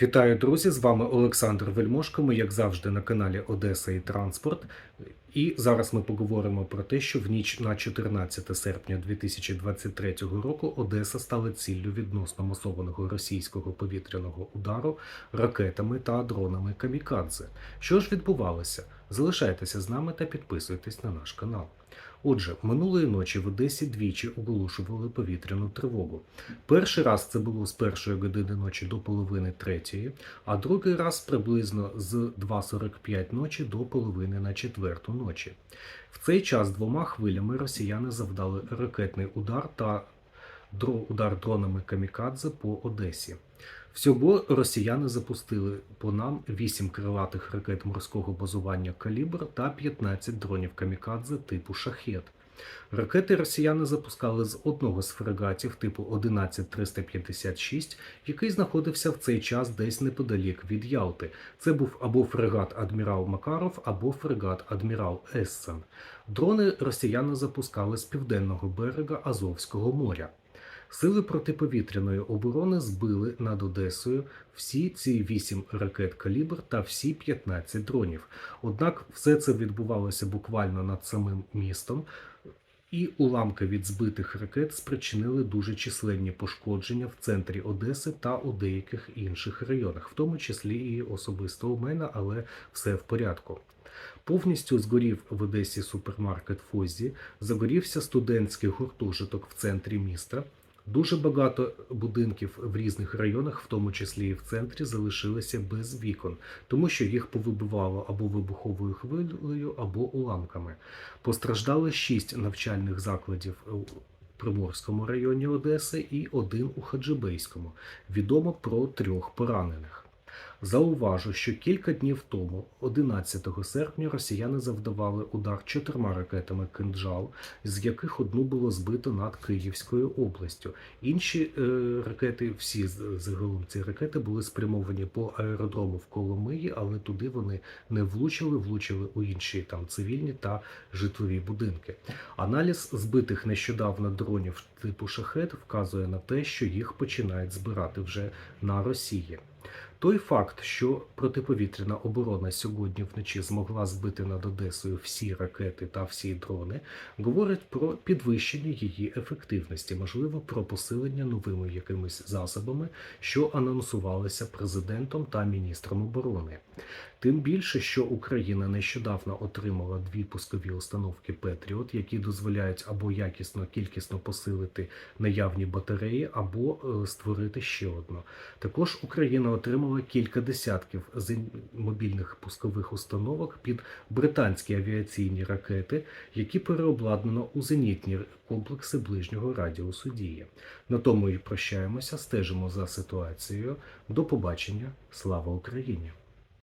Вітаю, друзі! З вами Олександр Вельмошко. Ми, як завжди, на каналі Одеса і Транспорт. І зараз ми поговоримо про те, що в ніч на 14 серпня 2023 року Одеса стала ціллю відносно масованого російського повітряного удару ракетами та дронами Камікадзе. Що ж відбувалося? Залишайтеся з нами та підписуйтесь на наш канал. Отже, минулої ночі в Одесі двічі оголошували повітряну тривогу. Перший раз це було з першої години ночі до половини третьої, а другий раз приблизно з 2.45 ночі до половини на четверту ночі. В цей час двома хвилями росіяни завдали ракетний удар та удар дронами камікадзе по Одесі. Всього росіяни запустили по нам 8 крилатих ракет морського базування «Калібр» та 15 дронів камікадзе типу «Шахет». Ракети росіяни запускали з одного з фрегатів типу 11356, який знаходився в цей час десь неподалік від Ялти. Це був або фрегат Адмірал Макаров, або фрегат Адмірал Ессен. Дрони росіяни запускали з південного берега Азовського моря. Сили протиповітряної оборони збили над Одесою всі ці 8 ракет калібр та всі 15 дронів. Однак все це відбувалося буквально над самим містом, і уламки від збитих ракет спричинили дуже численні пошкодження в центрі Одеси та у деяких інших районах, в тому числі і особисто у мене, але все в порядку. Повністю згорів в Одесі супермаркет Фозі, загорівся студентський гуртожиток в центрі міста. Дуже багато будинків в різних районах, в тому числі і в центрі, залишилися без вікон, тому що їх повибивало або вибуховою хвилею, або уламками. Постраждали шість навчальних закладів у Приморському районі Одеси і один у Хаджибейському. Відомо про трьох поранених. Зауважу, що кілька днів тому, 11 серпня, росіяни завдавали удар чотирма ракетами «Кинджал», з яких одну було збито над Київською областю. Інші е, ракети, всі загалом ці ракети були спрямовані по аеродрому в Коломиї, але туди вони не влучили, влучили у інші там цивільні та житлові будинки. Аналіз збитих нещодавно дронів типу шахет вказує на те, що їх починають збирати вже на Росії. Той факт, що протиповітряна оборона сьогодні вночі змогла збити над Одесою всі ракети та всі дрони, говорить про підвищення її ефективності, можливо, про посилення новими якимись засобами, що анонсувалися президентом та міністром оборони. Тим більше, що Україна нещодавно отримала дві пускові установки Петріот, які дозволяють або якісно кількісно посилити наявні батареї, або е, створити ще одну. Також Україна отримала кілька десятків мобільних пускових установок під британські авіаційні ракети, які переобладнано у зенітні комплекси ближнього радіусу дії. На тому і прощаємося, стежимо за ситуацією. До побачення. Слава Україні!